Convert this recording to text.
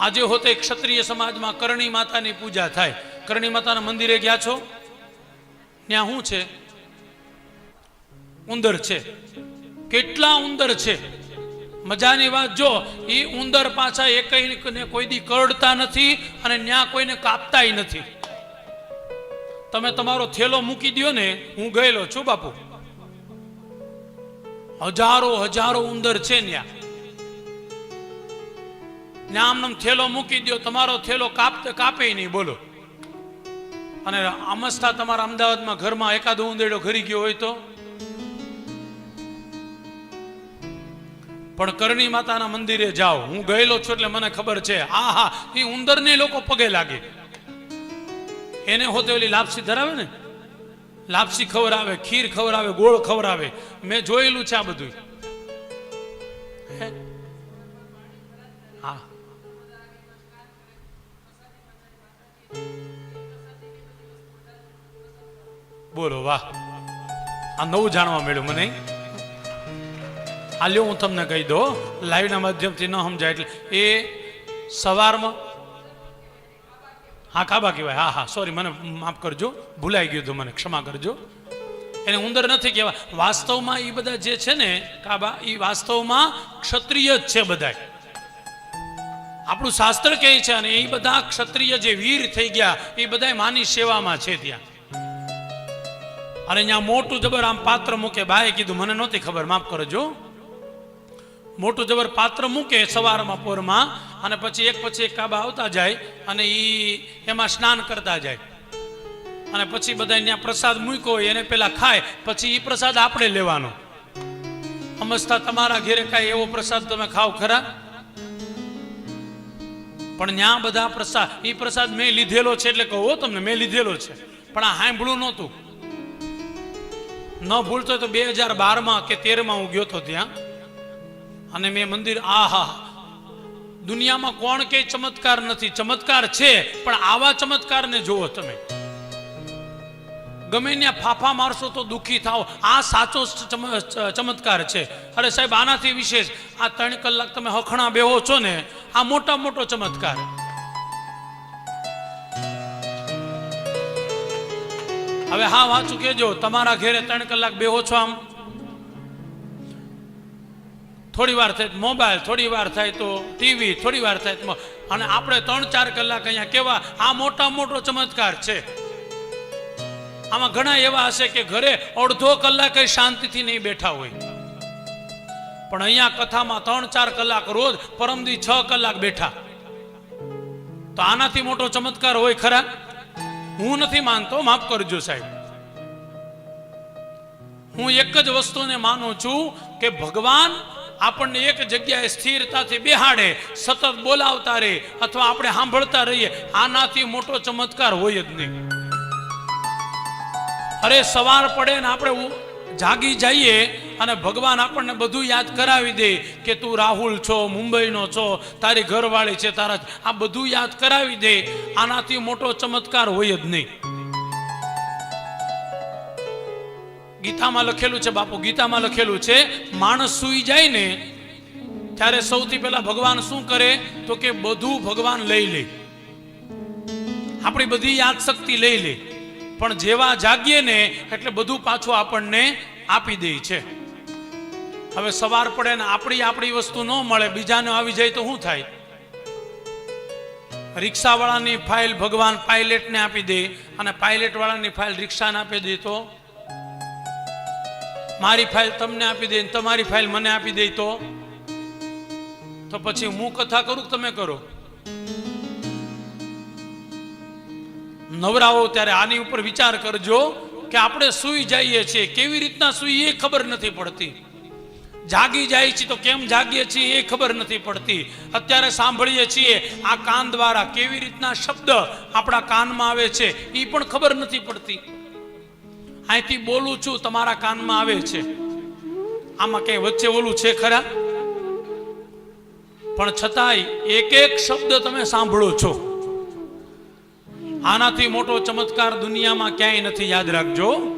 આજે હોતે ક્ષત્રિય સમાજમાં કરણી માતાની પૂજા થાય. કરણી માતાના મંદિરે ગયા છો? ત્યાં શું છે? ઉંદર છે. કેટલા ઉંદર છે? મજાની વાત જો, એ ઉંદર પાછા એકને કોઈ દી કરડતા નથી અને ન્યા કોઈને કાપતાય નથી. તમે તમારો થેલો મૂકી દ્યો ને, હું ગયેલો છું બાપુ. હજારો હજારો ઉંદર છે ન્યા. ન્યા આમનામ થેલો મૂકી દ્યો, તમારો થેલો કાપ કાપે નહીં, બોલો. અને અમસ્થા તમારા અમદાવાદમાં ઘરમાં એકાદો ઉંદેડો ઘરી ગયો હોય તો? પણ કરણી માતાના મંદિરે જાઓ. હું ગયેલો છું એટલે મને ખબર છે. હા હા એ ઉંદરને લોકો પગે લાગે. એને હોતે ઓલી લાપસી ધરાવે ને? લાપસી ખવડાવે, ખીર ખવડાવે, ગોળ ખવડાવે. મેં જોયેલું છે આ બધું હે? બોલો, વાહ. આ નવું જાણવા મળ્યું મને. આ લ્યો, હું તમને કહી દઉં, લાઈવના માધ્યમથી ન સમજાય એટલે. એ સવારમાં હા કાબા કહેવાય. હા હા સોરી મને માફ કરજો. ભૂલાઈ ગયું હતું મને. ક્ષમા કરજો. એને ઉંદર નથી કહેવાય વાસ્તવમાં એ બધા જે છે ને કાબા એ વાસ્તવમાં ક્ષત્રિય જ છે બધા આપણું શાસ્ત્ર કહે છે અને એ બધા ક્ષત્રિય જે વીર થઈ ગયા એ બધા માની સેવામાં છે ત્યાં. અને અહીંયા મોટું જબર આમ પાત્ર મૂકે. બાએ કીધું, મને નહોતી ખબર, માફ કરજો. મોટું જબર પાત્ર મૂકે સવારમાં પોરમાં અને પછી એક પછી એક કાબા આવતા જાય અને એ એમાં સ્નાન કરતા જાય. અને પછી બધા ત્યાં પ્રસાદ મૂક્યો હોય, એને પેલા ખાય, પછી એ પ્રસાદ આપણે લેવાનો. અમસ્તા તમારા ઘેરે કાંઈ એવો પ્રસાદ તમે ખાવ ખરા? પણ ત્યાં બધા પ્રસાદ એ પ્રસાદ મેં લીધેલો છે એટલે કહો તમને, મેં લીધેલો છે. પણ આ સાંભળું નહોતું. ન ભૂલતો તો બે હજાર બારમાં કે તેરમાં હું ગયો તો ત્યાં. અને મેં મંદિર, આહા. દુનિયામાં કોણ કે ચમત્કાર નથી. ચમત્કાર છે, પણ આવા ચમત્કારને જુઓ તમે. ગમે ત્યાં ફાફા મારશો તો દુઃખી થાવ આ સાચો ચમ- ચમત્કાર છે. અરે સાહેબ, આનાથી વિશેષ આ ત્રણ કલાક તમે હખણા બેહો છો ને, આ મોટા મોટો ચમત્કાર. હવે હા, વાંચું કેજો તમારા ઘેરે ત્રણ કલાક બેહો છો આમ. થોડી વાર થાય મોબાઈલ, થોડી વાર થાય તો ટીવી, થોડી વાર થાય તો અને આપણે ત્રણ, ચાર કલાક અહીંયા કેવા? આ મોટા, મોટો ચમત્કાર છે. આમાં ઘણા એવા હશે કે ઘરે અડધો કલાક શાંતિથી નહીં બેઠા હોય. પણ અહીંયા કથામાં ત્રણ, ચાર કલાક રોજ પરમદી છ કલાક બેઠા. તો આનાથી મોટો ચમત્કાર હોય ખરા? હું નથી માનતો, માફ કરજો સાહેબ. હું એક જ વસ્તુને માનું છું કે ભગવાન આપણને એક જગ્યાએ સ્થિરતાથી બેહાડે, સતત બોલાવતા રહે અથવા આપણે સાંભળતા રહીએ, આનાથી મોટો ચમત્કાર હોય જ નહીં. અરે સવાર પડે ને આપણે જાગી જઈએ અને ભગવાન આપણને બધું યાદ કરાવી દે કે તું રાહુલ છો, મુંબઈનો છો, તારી ઘરવાળી છે, તારા આ બધું યાદ કરાવી દે. આનાથી મોટો ચમત્કાર હોય જ નહીં. ગીતામાં લખેલું છે, બાપુ, ગીતામાં લખેલું છે, માણસ સૂઈ જાય ને, ત્યારે સૌથી પહેલા ભગવાન શું કરે? તો કે બધું ભગવાન લઈ લે. આપણી બધી યાદ શક્તિ લઈ લે. પણ જેવા જાગીએ ને, એટલે બધું પાછું આપણને આપી દે છે. હવે સવાર પડે ને આપણી આપણી વસ્તુ ન મળે, બીજાને આવી જાય તો શું થાય? રિક્ષાવાળાની ફાઇલ ભગવાન પાયલટને આપી દે અને પાયલટ વાળાની ફાઇલ રિક્ષાને આપી દે તો? મારી ફાઇલ તમને આપી દે તમારી ફાઇલ મને આપી દે તો? તો પછી હું કથા કરું તમે કરો? નવરાઓ ત્યારે આની ઉપર વિચાર કરજો કે આપણે સૂઈ જઈએ છીએ. કેવી રીતના સૂઈએ ખબર નથી પડતી. જાગી જાય છે તો કેમ જાગીએ છીએ એ ખબર નથી પડતી. અત્યારે સાંભળીએ છીએ આ કાન દ્વારા કેવી રીતના શબ્દ આપણા કાનમાં આવે છે એ પણ ખબર નથી પડતી. અહીંથી બોલું છું, તમારા કાનમાં આવે છે. આમાં કઈ વચ્ચે ઓલું છે ખરા? પણ છતાંય એક એક શબ્દ તમે સાંભળો છો. આનાથી મોટો ચમત્કાર દુનિયામાં ક્યાંય નથી, યાદ રાખજો.